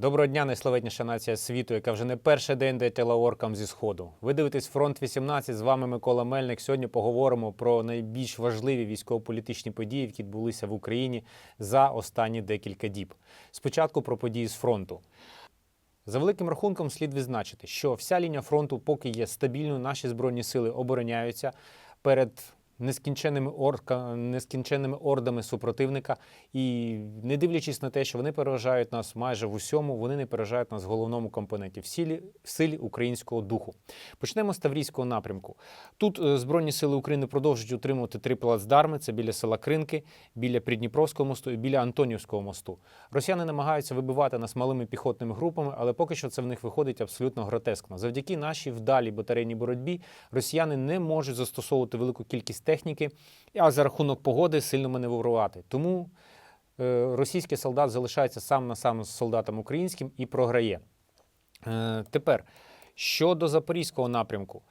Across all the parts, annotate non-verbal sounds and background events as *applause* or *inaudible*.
Доброго дня, найславетніша нація світу, яка вже не перший день дає оркам зі сходу. Ви дивитесь фронт 18, З вами Микола Мельник. Сьогодні поговоримо про найбільш важливі військово-політичні події, які відбулися в Україні за останні декілька діб. Спочатку про події з фронту. За великим рахунком, слід відзначити, що вся лінія фронту поки є стабільною. Наші збройні сили обороняються перед нескінченними орка, нескінченними ордами супротивника. І не дивлячись на те, що вони переважають нас майже в усьому, вони не переважають нас в головному компоненті в силі, в силі українського духу. Почнемо з Таврійського напрямку. Тут е, Збройні сили України продовжують утримувати три плацдарми: це біля села Кринки, біля Придніпровського мосту і біля Антонівського мосту. Росіяни намагаються вибивати нас малими піхотними групами, але поки що це в них виходить абсолютно гротескно. Завдяки нашій вдалій батарейній боротьбі росіяни не можуть застосовувати велику кількість техніки, а за рахунок погоди сильно маневрувати. Тому е, російський солдат залишається сам на сам з солдатом українським і програє. Е, Тепер щодо запорізького напрямку.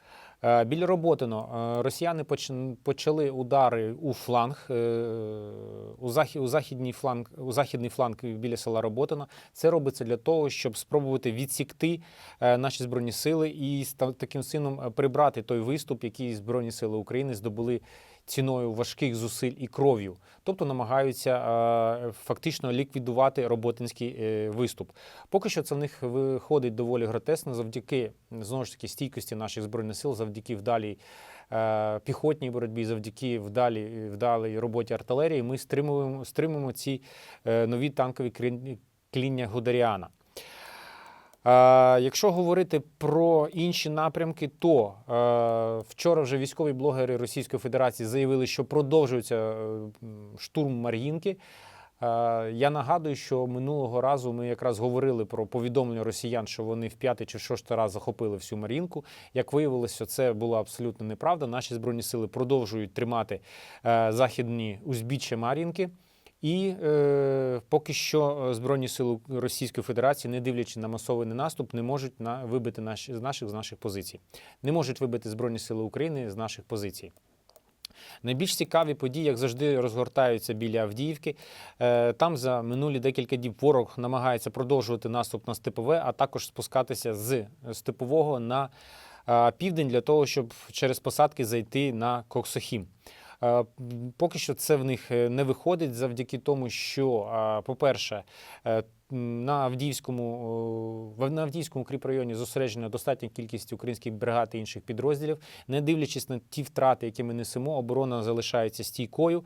Е, Біля Роботино е, росіяни поч- почали удари у фланг, е, у, захід, у, західній фланг, у західний фланг біля села Роботино. Це робиться для того, щоб спробувати відсікти наші збройні сили і таким чином е, прибрати той виступ, який Збройні сили України здобули ціною важких зусиль і кров'ю. Тобто намагаються е, фактично ліквідувати роботинський е, виступ. Поки що це в них виходить доволі гротесно завдяки знову ж таки стійкості наших збройних сил, завдяки вдалій е, піхотній боротьбі, завдяки вдалій, вдалій роботі артилерії. Ми стримуємо, стримуємо ці нові танкові кління Гударіана. Якщо говорити про інші напрямки, то е, вчора вже військові блогери Російської Федерації заявили, що продовжується е, штурм Мар'їнки. Е, Я нагадую, що минулого разу ми якраз говорили про повідомлення росіян, що вони в п'ятий чи в шостий раз захопили всю Мар'їнку. Як виявилося, це була абсолютно неправда. Наші збройні сили продовжують тримати західні узбіччя Мар'їнки. І е, поки що е, Збройні сили Російської Федерації, не дивлячись на масований наступ, не можуть на, вибити наші, з наших з наших позицій. Не можуть вибити Збройні сили України з наших позицій. Найбільш цікаві події, як завжди, розгортаються біля Авдіївки. Е, Там за минулі декілька діб ворог намагається продовжувати наступ на степове, а також спускатися з степового на е, південь для того, щоб через посадки зайти на Коксохім. Е, Поки що це в них е, не виходить завдяки тому, що, по-перше, е, на Авдіївському, на Авдіївському укріпрайоні зосереджена достатня кількість українських бригад і інших підрозділів. Не дивлячись на ті втрати, які ми несемо, оборона залишається стійкою.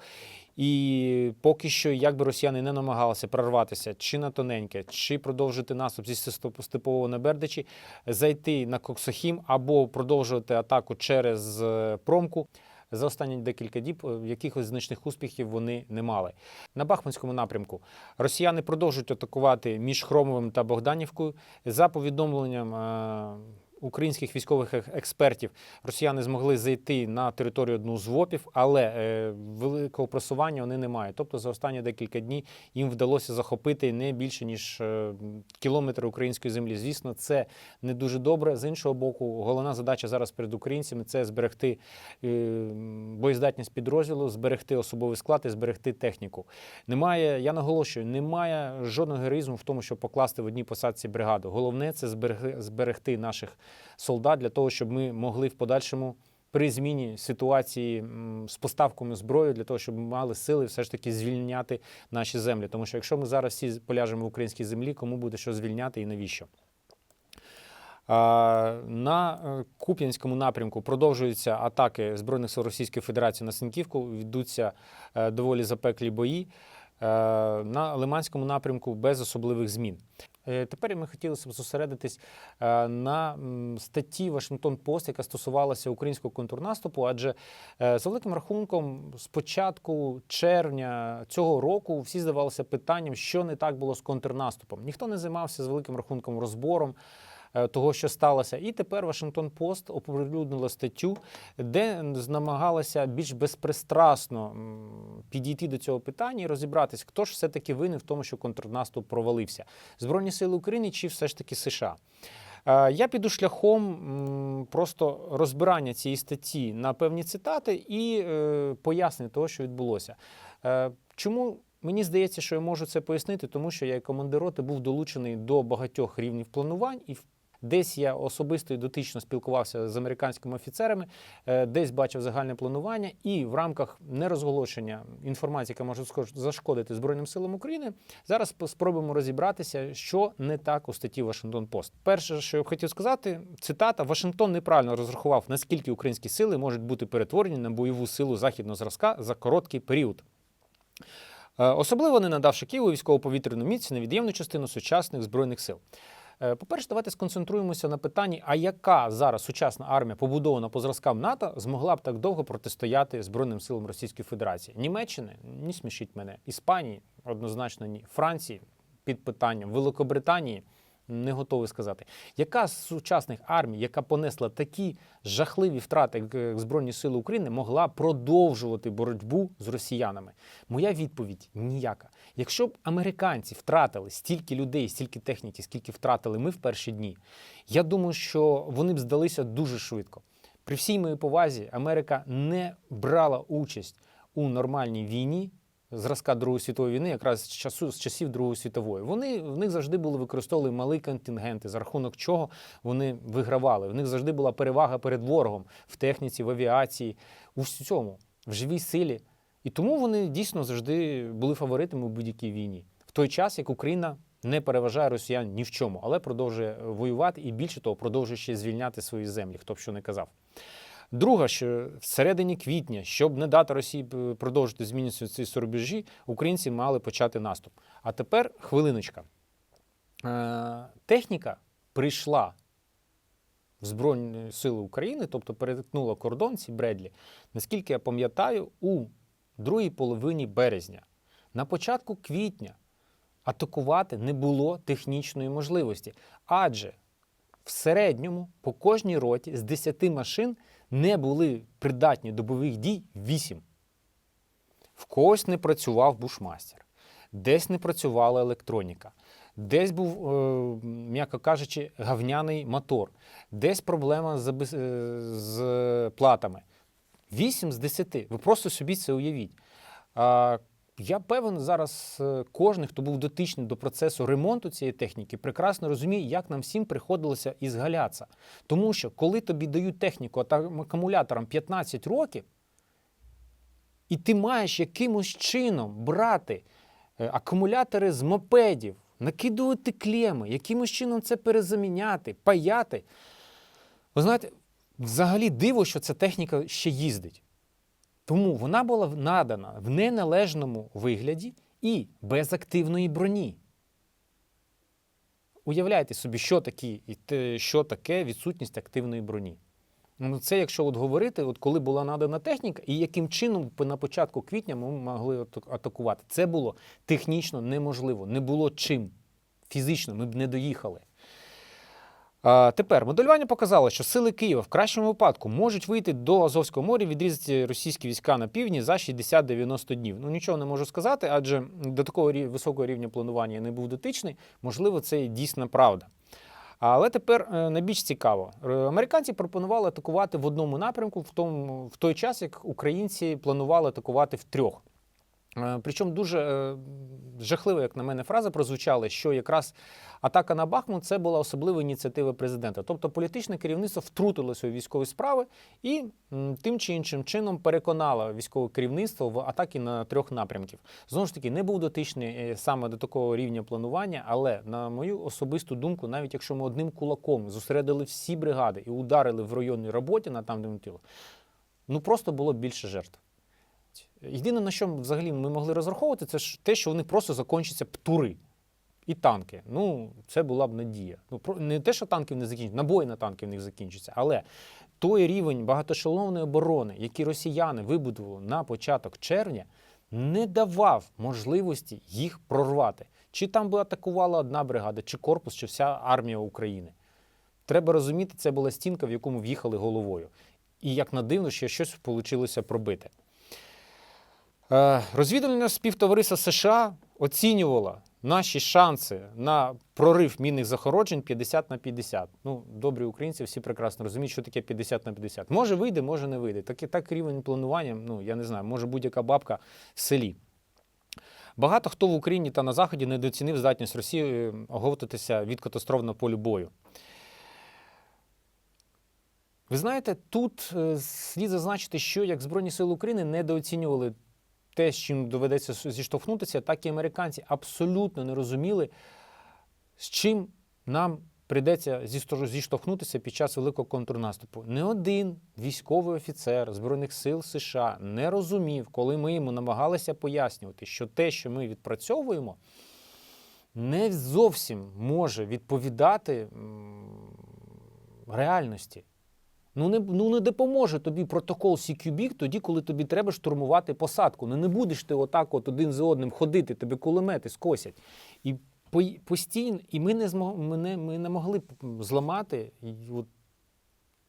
І поки що, як би росіяни не намагалися прорватися чи на тоненьке, чи продовжити наступ зі Степ- степового на Бердичі, зайти на Коксохім або продовжувати атаку через промку. За останні декілька діб е, якихось значних успіхів вони не мали. На Бахмутському напрямку росіяни продовжують атакувати між Хромовим та Богданівкою. За повідомленням е, українських військових експертів, росіяни змогли зайти на територію одну з ВОПів, але е, великого просування вони не мають. Тобто за останні декілька днів їм вдалося захопити не більше ніж е, кілометр української землі. Звісно, це не дуже добре. З іншого боку, головна задача зараз перед українцями це зберегти е, боєздатність підрозділу, зберегти особовий склад і зберегти техніку. Немає, я наголошую, немає жодного героїзму в тому, щоб покласти в одній посадці бригаду. Головне це зберегти, наших солдат для того, щоб ми могли в подальшому. При зміні ситуації з поставками зброї для того, щоб ми мали сили все ж таки звільняти наші землі. Тому що якщо ми зараз всі поляжемо в українській землі, кому буде що звільняти і навіщо? На е, Куп'янському напрямку продовжуються атаки Збройних сил Російської Федерації на Синьківку. Ведуться е, доволі запеклі бої. Е, На Лиманському напрямку без особливих змін. Е, Тепер ми хотіли б зосередитись е, на статті Вашингтон Пост, яка стосувалася українського контрнаступу. Адже е, за великим рахунком, з початку червня цього року всі здавалися питанням, що не так було з контрнаступом. Ніхто не займався з великим рахунком розбором того, що сталося. І тепер Вашингтон Пост оприлюднила статтю, де намагалася більш безпристрасно підійти до цього питання і розібратись, хто ж все-таки винен в тому, що контрнаступ провалився. Збройні сили України чи все ж таки США. Е, Я піду шляхом просто розбирання цієї статті на певні цитати і е, пояснення того, що відбулося. Е, Чому Мені здається, що я можу це пояснити, тому що я як командир роти був долучений до багатьох рівнів планувань, і в- десь я особисто і дотично спілкувався з американськими офіцерами, е, десь бачив загальне планування, і в рамках нерозголошення інформації, яка може зашкодити Збройним силам України, зараз спробуємо розібратися, що не так у статті Вашингтон Пост. Перше, що я б хотів сказати, цитата: Вашингтон неправильно розрахував, наскільки українські сили можуть бути перетворені на бойову силу західного зразка за короткий період. Е, Особливо не надавши Києву військово-повітряну міць невід'ємну частину сучасних збройних сил. Е, По-перше, давайте сконцентруємося на питанні, а яка зараз сучасна армія, побудована по зразкам НАТО, змогла б так довго протистояти Збройним силам Російської Федерації? Німеччини? Не смішіть мене, Іспанії? Однозначно ні, Франції? Під питанням, Великобританії не готовий сказати. Яка з сучасних армій, яка понесла такі жахливі втрати, як Збройні Сили України, могла продовжувати боротьбу з росіянами? Моя відповідь ніяка. Якщо б американці втратили стільки людей, стільки техніки, скільки втратили ми в перші дні, я думаю, що вони б здалися дуже швидко. При всій моїй повазі Америка не брала участь у нормальній війні зразка Другої світової війни, якраз з часу з часів Другої світової. Вони в них завжди були використовували малі контингенти, за рахунок чого вони вигравали. В них завжди була перевага перед ворогом в техніці, в авіації, у всьому, в живій силі. І тому вони дійсно завжди були фаворитами у будь-якій війні. В той час, як Україна не переважає росіян ні в чому, але продовжує воювати і більше того, продовжує ще звільняти свої землі, хто б що не казав. Друге, що в середині квітня, щоб не дати Росії продовжити змінювати ці рубежі, українці мали почати наступ. А тепер хвилиночка. Е, техніка прийшла в Збройні Сили України, тобто перетнула кордон ці Бредлі, наскільки я пам'ятаю, у другій половині березня. На початку квітня атакувати не було технічної можливості, адже в середньому по кожній роті з 10 машин не були придатні до бойових дій 8. В когось не працював бушмастер, десь не працювала електроніка, десь був, е, м'яко кажучи, гавняний мотор, десь проблема з, е, з платами. 8 з 10. Ви просто собі це уявіть. Я певен, зараз е, кожен, хто був дотичний до процесу ремонту цієї техніки, прекрасно розуміє, як нам всім приходилося ізгаляться. Тому що коли тобі дають техніку та акумуляторам 15 років, і ти маєш якимось чином брати е, акумулятори з мопедів, накидувати клеми, якимось чином це перезаміняти, паяти. Ви знаєте, взагалі диво, що ця техніка ще їздить. Тому вона була надана в неналежному вигляді і без активної броні. Уявляйте собі, що, такі, що таке відсутність активної броні. Ну, це якщо от говорити, от коли була надана техніка, і яким чином на початку квітня ми могли атакувати. Це було технічно неможливо, не було чим. Фізично ми б не доїхали. Тепер моделювання показало, що сили Києва в кращому випадку можуть вийти до Азовського моря, відрізати російські війська на півдні за 60-90 днів. Ну нічого не можу сказати, адже до такого високого рівня планування я не був дотичний. Можливо, це дійсна правда. Але тепер е, найбільш цікаво. Е, Американці пропонували атакувати в одному напрямку, в, тому, в той час, як українці планували атакувати в трьох. Е, Причому дуже е, жахлива, як на мене, фраза прозвучала, що якраз атака на Бахмут це була особлива ініціатива президента. Тобто політичне керівництво втрутилося у військові справи і тим чи іншим чином переконало військове керівництво в атаки на трьох напрямків. Знову ж таки, не був дотичний е, саме до такого рівня планування, але на мою особисту думку, навіть якщо ми одним кулаком зосередили всі бригади і ударили в районній роботі на там, де ми тіло, ну просто було більше жертв. Єдине, на що взагалі ми могли розраховувати, це ж те, що вони просто закінчаться птури і танки. Ну, це була б надія. Ну, не те, що танків не закінчаться, набої на танки в них закінчаться, але той рівень багатошеловної оборони, який росіяни вибудували на початок червня, не давав можливості їх прорвати. Чи там би атакувала одна бригада, чи корпус, чи вся армія України. Треба розуміти, це була стінка, в яку ми в'їхали головою. І як на дивно, ще щось вийшло пробити. Е, Розвідувальне співтовариство США оцінювало наші шанси на прорив мінних захороджень 50 на 50. Ну, добрі українці всі прекрасно розуміють, що таке 50 на 50. Може вийде, може не вийде. Так, так рівень планування, ну я не знаю, може будь-яка бабка в селі. Багато хто в Україні та на Заході недооцінив здатність Росії е, оговтатися від катастроф на полі бою. Ви знаєте, тут е, слід зазначити, що як Збройні Сили України недооцінювали те, з чим доведеться зіштовхнутися, так і американці абсолютно не розуміли, з чим нам прийдеться зіштовхнутися під час великого контрнаступу. Не один військовий офіцер Збройних сил США не розумів, коли ми йому намагалися пояснювати, що те, що ми відпрацьовуємо, не зовсім може відповідати реальності. Ну не, ну не допоможе тобі протокол CQB тоді, коли тобі треба штурмувати посадку. Ну не будеш ти отак от один за одним ходити, тебе кулемети скосять. І по- постійно, і ми не змог, ми не, ми не могли зламати і от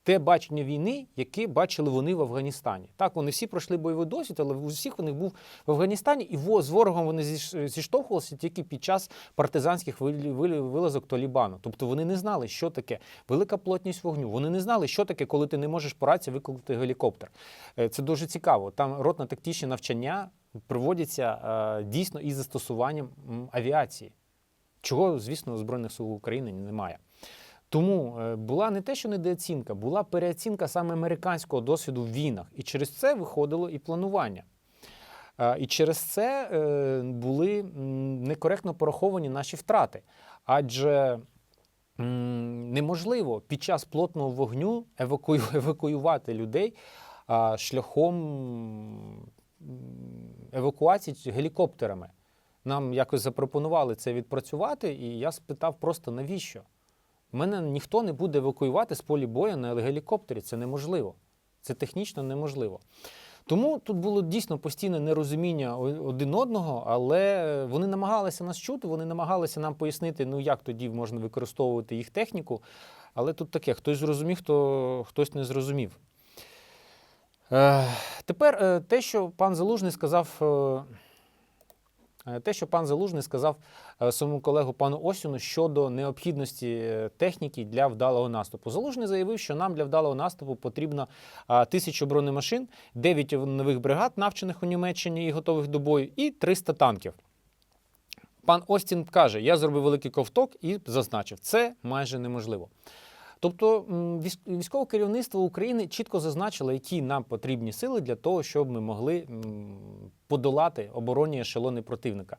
те бачення війни, яке бачили вони в Афганістані. Так, вони всі пройшли бойовий досвід, але у всіх них був в Афганістані, і з ворогом вони зіш- зіштовхувалися тільки під час партизанських вил- вил- вилазок Талібану. Тобто вони не знали, що таке велика плотність вогню. Вони не знали, що таке, коли ти не можеш по рації викликати гелікоптер. Е, Це дуже цікаво. Там ротно-тактичні навчання проводяться е, дійсно із застосуванням авіації, чого, звісно, у Збройних сил України немає. Тому е, була не те, що недооцінка, була переоцінка саме американського досвіду в війнах. І через це виходило і планування. Е, І через це е, були некоректно пораховані наші втрати. Адже неможливо під час плотного вогню евакую, *laughs* евакуювати людей шляхом евакуації гелікоптерами. Нам якось запропонували це відпрацювати, і я спитав просто навіщо? Мене ніхто не буде евакуювати з полі бою на гелікоптері. Це неможливо. Це технічно неможливо. Тому тут було дійсно постійне нерозуміння один одного, але вони намагалися нас чути, вони намагалися нам пояснити, ну як тоді можна використовувати їх техніку. Але тут таке: хтось зрозумів, хто хтось не зрозумів. Е, тепер е, те, що пан Залужний сказав. Е, Те, що пан Залужний сказав е, своєму колегу пану Осіну щодо необхідності е, техніки для вдалого наступу. Залужний заявив, що нам для вдалого наступу потрібно тисячу бронемашин, 9 нових бригад, навчених у Німеччині і готових до бою, і 300 танків. Пан Остін каже: я зробив великий ковток і зазначив, це майже неможливо. Тобто військ- військове керівництво України чітко зазначило, які нам потрібні сили для того, щоб ми могли подолати оборонні ешелони противника.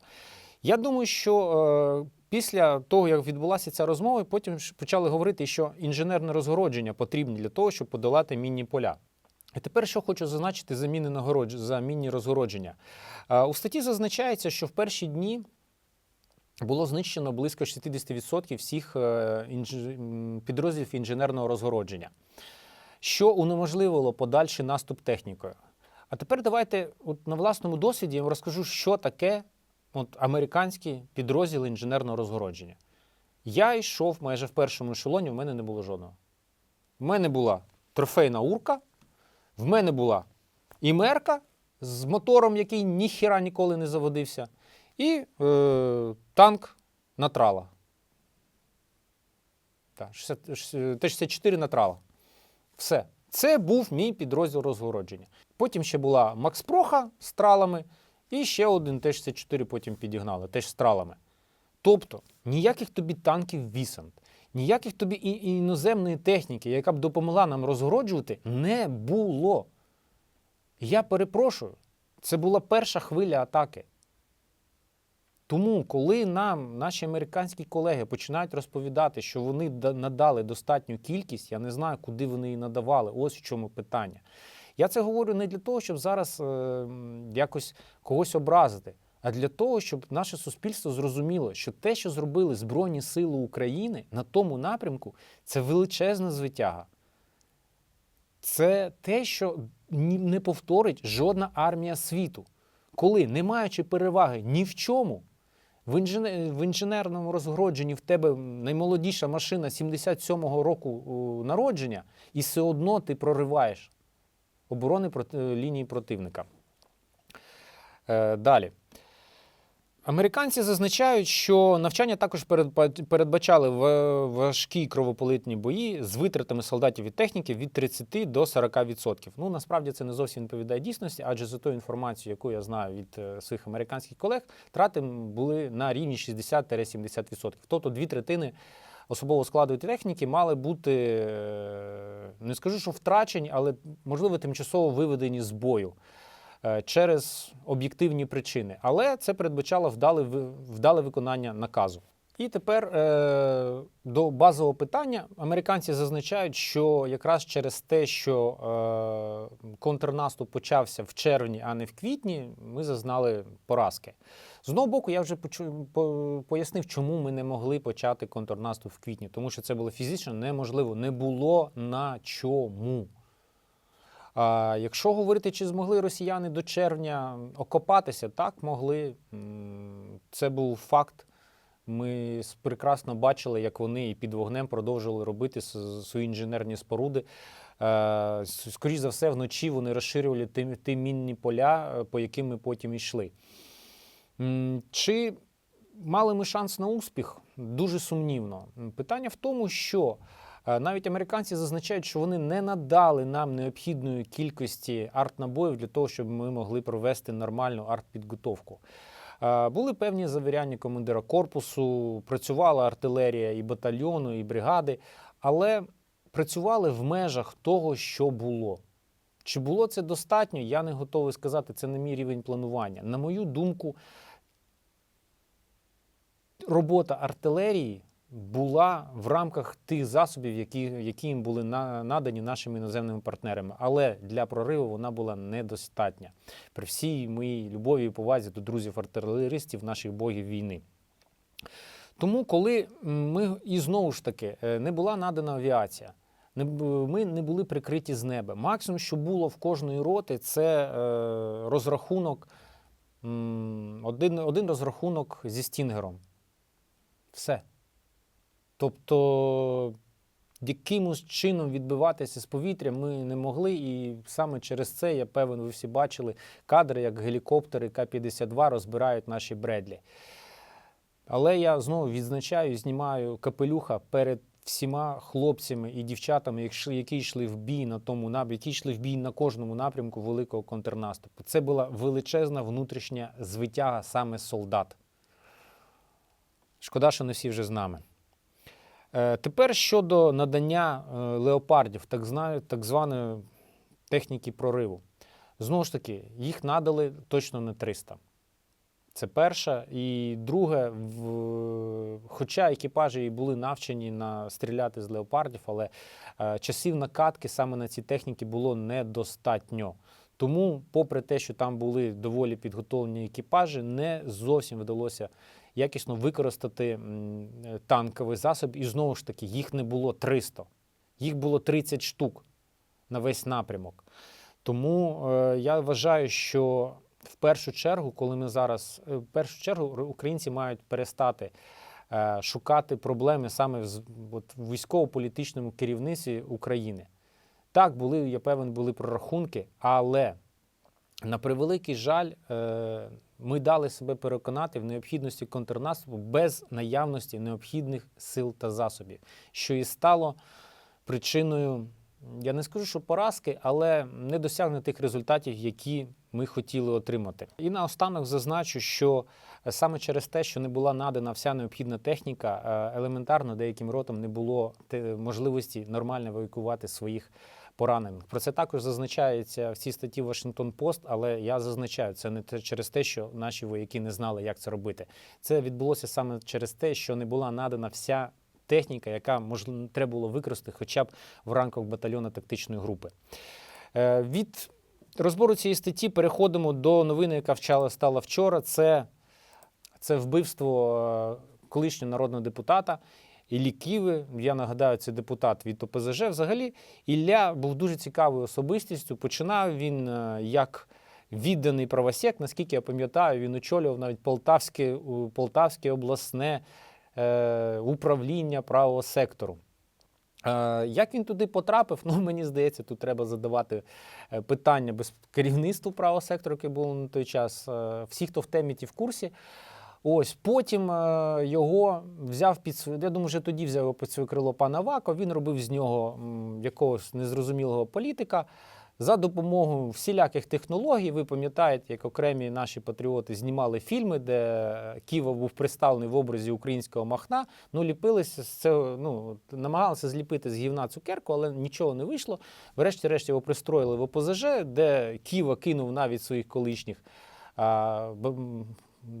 Я думаю, що е, після того, як відбулася ця розмова, потім почали говорити, що інженерне розгородження потрібне для того, щоб подолати мінні поля. І тепер що хочу зазначити за мінні, нагородж... за мінні розгородження. Е, у статті зазначається, що в перші дні було знищено близько 60% всіх е, підрозділів інженерного розгородження, що унеможливило подальший наступ технікою. А тепер давайте от на власному досвіді я вам розкажу, що таке от, американські підрозділи інженерного розгородження. Я йшов майже в першому ешелоні, в мене не було жодного. В мене була трофейна урка, в мене була імерка з мотором, який ніхіра ніколи не заводився, і е, танк натрала. Так, Т-64 натрала. Все. Це був мій підрозділ розгородження. Потім ще була Макс Проха з тралами, і ще один Т-64 потім підігнали, теж з тралами. Тобто ніяких тобі танків Вісант, ніяких тобі і іноземної техніки, яка б допомогла нам розгороджувати, не було. Я перепрошую, це була перша хвиля атаки. Тому, коли нам наші американські колеги починають розповідати, що вони надали достатню кількість, я не знаю, куди вони її надавали. Ось в чому питання. Я це говорю не для того, щоб зараз е, якось когось образити, а для того, щоб наше суспільство зрозуміло, що те, що зробили Збройні Сили України на тому напрямку, це величезна звитяга. Це те, що не повторить жодна армія світу. Коли, не маючи переваги ні в чому, в, інженер, в інженерному розгородженні в тебе наймолодіша машина 77-го року народження, і все одно ти прориваєш оборони проти, лінії противника. Е, далі. Американці зазначають, що навчання також передба- передбачали важкі кровополитні бої з витратами солдатів і техніки від 30 до 40%. Ну насправді це не зовсім відповідає дійсності, адже за тою інформацією, яку я знаю від е, своїх американських колег, трати були на рівні 60-70%. Тобто дві третини особового складу і техніки мали бути, е, не скажу, що втрачені, але можливо тимчасово виведені з бою через об'єктивні причини. Але це передбачало вдале, вдале виконання наказу. І тепер е, до базового питання американці зазначають, що якраз через те, що е, контрнаступ почався в червні, а не в квітні, ми зазнали поразки. З одного боку, я вже пояснив, чому ми не могли почати контрнаступ в квітні, тому що це було фізично неможливо, не було на чому. А якщо говорити, чи змогли росіяни до червня окопатися, так могли. Це був факт. Ми прекрасно бачили, як вони і під вогнем продовжували робити свої інженерні споруди. Е, с- Скоріш за все, вночі вони розширювали ті, мінні поля, е, по яким ми потім йшли. Чи мали ми шанс на успіх? Дуже сумнівно. Питання в тому, що навіть американці зазначають, що вони не надали нам необхідної кількості артнабоїв для того, щоб ми могли провести нормальну артпідготовку. Е, Були певні завіряння командира корпусу, працювала артилерія і батальйону, і бригади, але працювали в межах того, що було. Чи було це достатньо, я не готовий сказати. Це не мій рівень планування. На мою думку, робота артилерії була в рамках тих засобів, які, які їм були на- надані нашими іноземними партнерами. Але для прориву вона була недостатня. При всій моїй любові і повазі до друзів-артилеристів, наших богів війни. Тому, коли ми і знову ж таки е, не була надана авіація, ми не були прикриті з неба. Максимум, що було в кожної роти, це е, розрахунок, один, один розрахунок зі стінгером. Все. Тобто, якимось чином відбиватися з повітря ми не могли, і саме через це, я певен, ви всі бачили кадри, як гелікоптери К-52 розбирають наші Бредлі. Але я знову відзначаю знімаю капелюха перед всіма хлопцями і дівчатами, які йшли в бій на тому напрямку, які йшли в бій на кожному напрямку великого контрнаступу. Це була величезна внутрішня звитяга саме солдат. Шкода, що не всі вже з нами. Е, Тепер щодо надання е, леопардів, так, зна- так званої техніки прориву. Знову ж таки, їх надали точно не 300. Це перше. І друге, в... хоча екіпажі і були навчені на стріляти з леопардів, але е, часів накатки саме на ці техніки було недостатньо. Тому, попри те, що там були доволі підготовлені екіпажі, не зовсім вдалося якісно використати е, танковий засіб. І знову ж таки, їх не було 300, їх було 30 штук на весь напрямок. Тому е, я вважаю, що в першу чергу, коли ми зараз, е, в першу чергу, українці мають перестати е, шукати проблеми саме в, от, військово-політичному керівництві України. Так, були, я певен, були прорахунки, але на превеликий жаль, е, ми дали себе переконати в необхідності контрнаступу без наявності необхідних сил та засобів, що і стало причиною, я не скажу, що поразки, але не досягнення тих результатів, які ми хотіли отримати. І наостанок зазначу, що е, саме через те, що не була надана вся необхідна техніка, е, елементарно деяким ротам не було можливості нормально евакуювати своїх поранених. Про це також зазначається в цій статті Вашингтон Пост, але я зазначаю, це не через те, що наші вояки не знали, як це робити. Це відбулося саме через те, що не була надана вся техніка, яка можливо треба було використати хоча б в рамках батальйону тактичної групи. Е, Від розбору цієї статті переходимо до новини, яка вчала стала вчора. Це, це вбивство е, колишнього народного депутата. Іллі Ківи, я нагадаю, це депутат від ОПЗЖ. Взагалі, Ілля був дуже цікавою особистістю. Починав він е, як відданий правосек. Наскільки я пам'ятаю, він очолював навіть Полтавське, Полтавське обласне е, управління правого сектору. Е, Як він туди потрапив? *laughs* Ну, мені здається, тут треба задавати е, питання без керівництву правого сектору, яке було на той час. Всі, хто в темі, ті в курсі. Ось потім е, його взяв під своє. Я думаю, вже тоді взяв його під своє крило пан Аваков. Він робив з нього м, якогось незрозумілого політика. За допомогою всіляких технологій, ви пам'ятаєте, як окремі наші патріоти знімали фільми, де Ківа був представлений в образі українського махна. Ну, ліпилися з цього, ну, намагалися зліпити з гівна цукерку, але нічого не вийшло. Врешті-решт його пристроїли в ОПЗЖ, де Ківа кинув навіть своїх колишніх а,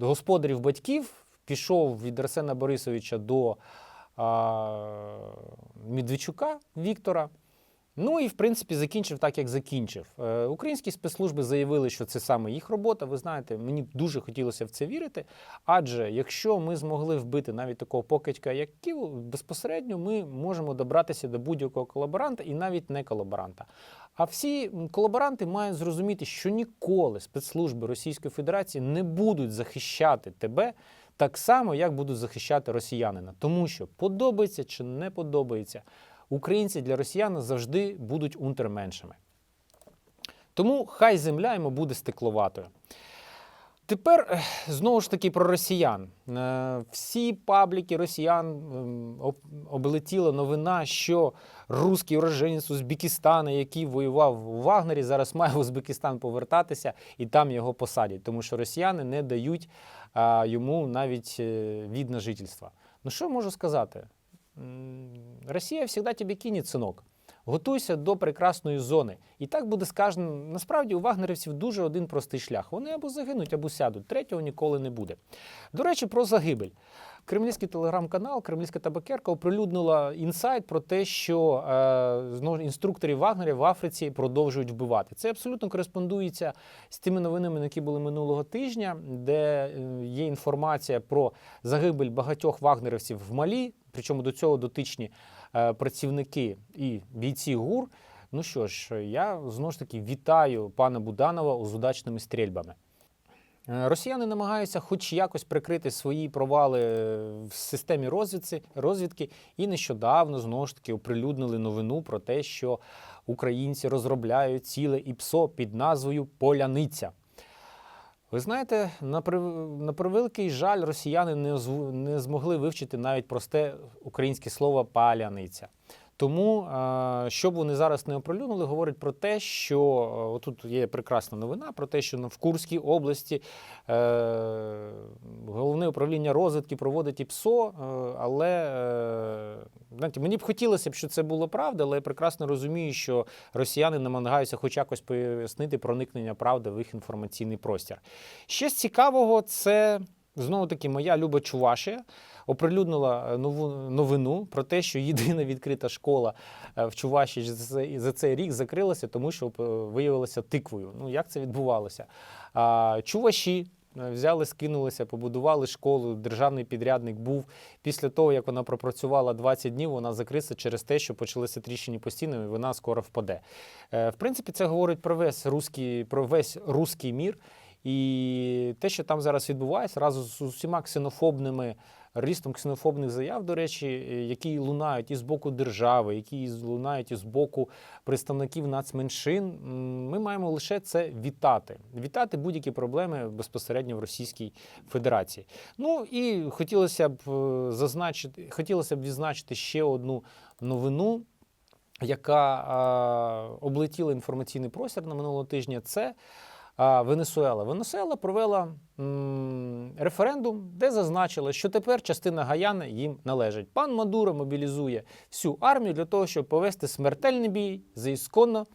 господарів батьків, пішов від Арсена Борисовича до а, Медведчука Віктора. Ну і в принципі закінчив так, як закінчив. Е, Українські спецслужби заявили, що це саме їх робота. Ви знаєте, мені дуже хотілося в це вірити. Адже якщо ми змогли вбити навіть такого покидька, як Ків, безпосередньо ми можемо добратися до будь-якого колаборанта і навіть не колаборанта. А всі колаборанти мають зрозуміти, що ніколи спецслужби Російської Федерації не будуть захищати тебе так само, як будуть захищати росіянина. Тому що подобається чи не подобається, українці для росіян завжди будуть унтерменшими. Тому хай земля йому буде стекловатою. Тепер знову ж таки про росіян. Е, Всі пабліки росіян ем, облетіла новина, що русський уроженець Узбекистана, який воював у Вагнері, зараз має в Узбекистан повертатися і там його посадять, тому що росіяни не дають йому навіть е, від на жительства. Ну що можу сказати? Росія завжди тебе кине, синок. Готуйся до прекрасної зони. І так буде сказано. Насправді у вагнерівців дуже один простий шлях. Вони або загинуть, або сядуть. Третього ніколи не буде. До речі, про загибель. Кремлівський телеграм-канал, Кремлівська табакерка оприлюднила інсайт про те, що е, знову інструкторів Вагнерів в Африці продовжують вбивати. Це абсолютно кореспондується з тими новинами, які були минулого тижня, де е, є інформація про загибель багатьох вагнерівців в Малі. Причому до цього дотичні е, працівники і бійці ГУР. Ну що ж, я знову ж таки вітаю пана Буданова з удачними стрільбами. Е, Росіяни намагаються хоч якось прикрити свої провали в системі розвідці, розвідки, і нещодавно знову ж таки оприлюднили новину про те, що українці розробляють ціле ІПСО під назвою Поляниця. Ви знаєте, на, на превеликий жаль, росіяни не, не змогли вивчити навіть просте українське слово паляниця. Тому, що б вони зараз не оприлюднили, говорить про те, що е, отут є прекрасна новина про те, що в Курській області е, головне управління розвідки проводить ІПСО, е, але знаєте, мені б хотілося б, щоб це було правда, але я прекрасно розумію, що росіяни намагаються хоч якось пояснити проникнення правди в їх інформаційний простір. Ще з цікавого, це знову таки моя люба Чувашія оприлюднила е, нову новину про те, що єдина відкрита школа е, в Чувашії за цей, рік закрилася, тому що е, виявилася тиквою. Ну як це відбувалося? Чуваші. Взяли, скинулися, побудували школу. Державний підрядник був після того, як вона пропрацювала 20 днів. Вона закриться через те, що почалися тріщини постійно, і вона скоро впаде. В принципі, це говорить про весь руський, про весь руський мір. І те, що там зараз відбувається, разом з усіма ксенофобними рістом ксенофобних заяв, до речі, е, які лунають і з боку держави, які лунають і з боку представників нацменшин, ми маємо лише це вітати. Вітати будь-які проблеми безпосередньо в Російській Федерації. Ну і хотілося б е, зазначити, хотілося б відзначити ще одну новину. Яка а, облетіла інформаційний простір на минулого тижня, це Венесуела. Венесуела провела референдум, де зазначила, що тепер частина Гаяни їм належить. Пан Мадуро мобілізує всю армію для того, щоб повести смертельний бій за ісконно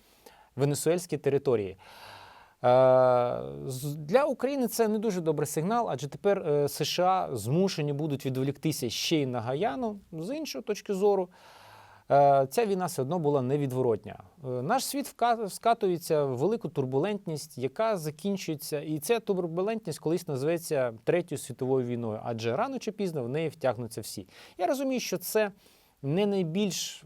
венесуельські території. Е, Для України це не дуже добрий сигнал, адже тепер е, США змушені будуть відволіктися ще й на Гаяну. З іншої точки зору, ця війна все одно була невідворотня. Е, Наш світ скатується в велику турбулентність, яка закінчується, і ця турбулентність колись називається Третьою світовою війною, адже рано чи пізно в неї втягнуться всі. Я розумію, що це не найбільш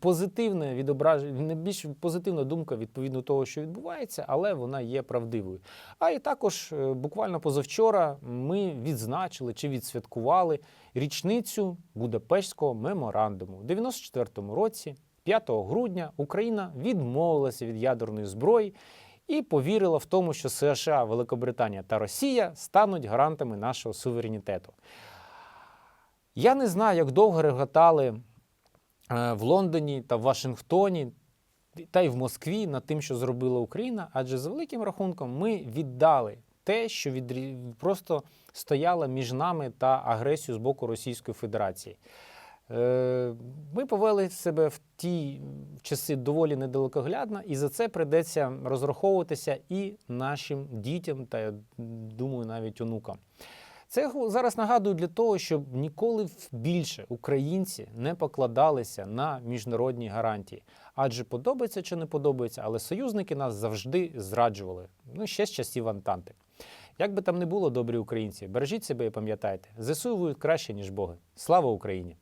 позитивне відображення, не більш позитивна думка відповідно того, що відбувається, але вона є правдивою. А і також е, буквально позавчора ми відзначили чи відсвяткували річницю Будапештського меморандуму. У 94-му році, 5 грудня, Україна відмовилася від ядерної зброї. і повірила в тому, що США, Великобританія та Росія стануть гарантами нашого суверенітету. Я не знаю, як довго реготали е, в Лондоні та в Вашингтоні, та й в Москві над тим, що зробила Україна, адже за великим рахунком ми віддали те, що відрі... просто стояло між нами та агресією з боку Російської Федерації. Е, Ми повели себе в ті часи доволі недалекоглядно, і за це прийдеться розраховуватися і нашим дітям, та я думаю, навіть онукам. Це зараз нагадую для того, щоб ніколи більше українці не покладалися на міжнародні гарантії. Адже подобається чи не подобається, але союзники нас завжди зраджували. Ну ще з часів Антанти. Як би там не було, добрі українці, бережіть себе і пам'ятайте, ЗСУ воюють краще, ніж Боги. Слава Україні!